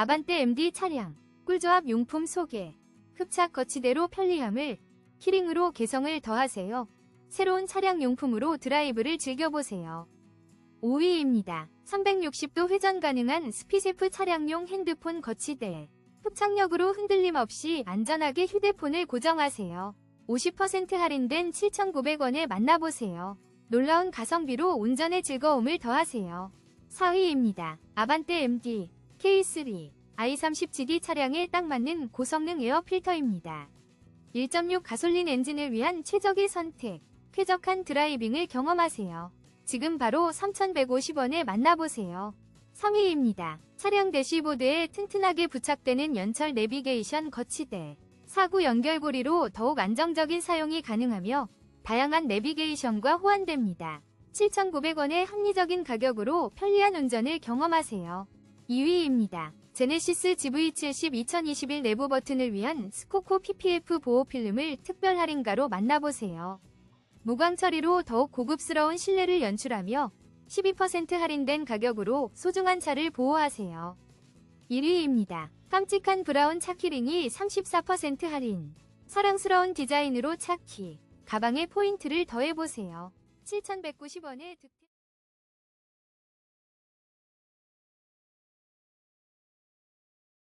아반떼 MD 차량 꿀조합 용품 소개 흡착 거치대로 편리함을 키링으로 개성을 더하세요. 새로운 차량 용품으로 드라이브를 즐겨보세요. 5위입니다. 360도 회전 가능한 스피세프 차량용 핸드폰 거치대. 흡착력으로 흔들림 없이 안전하게 휴대폰을 고정하세요. 50% 할인된 7,900원에 만나보세요. 놀라운 가성비로 운전의 즐거움을 더하세요. 4위입니다. 아반떼 MD K3 i30GD 차량에 딱 맞는 고성능 에어 필터입니다. 1.6 가솔린 엔진을 위한 최적의 선택, 쾌적한 드라이빙을 경험하세요. 지금 바로 3,150원에 만나보세요. 3위입니다. 차량 대시보드에 튼튼하게 부착되는 연철 내비게이션 거치대. 사구 연결고리로 더욱 안정적인 사용이 가능하며 다양한 내비게이션과 호환됩니다. 7,900원의 합리적인 가격으로 편리한 운전을 경험하세요. 2위입니다. 제네시스 GV70 2021 내부 버튼을 위한 스코코 PPF 보호 필름을 특별 할인가로 만나보세요. 무광 처리로 더욱 고급스러운 실내를 연출하며 12% 할인된 가격으로 소중한 차를 보호하세요. 1위입니다. 깜찍한 브라운 차키링이 34% 할인. 사랑스러운 디자인으로 차키. 가방에 포인트를 더해보세요. 7,190원의 득템.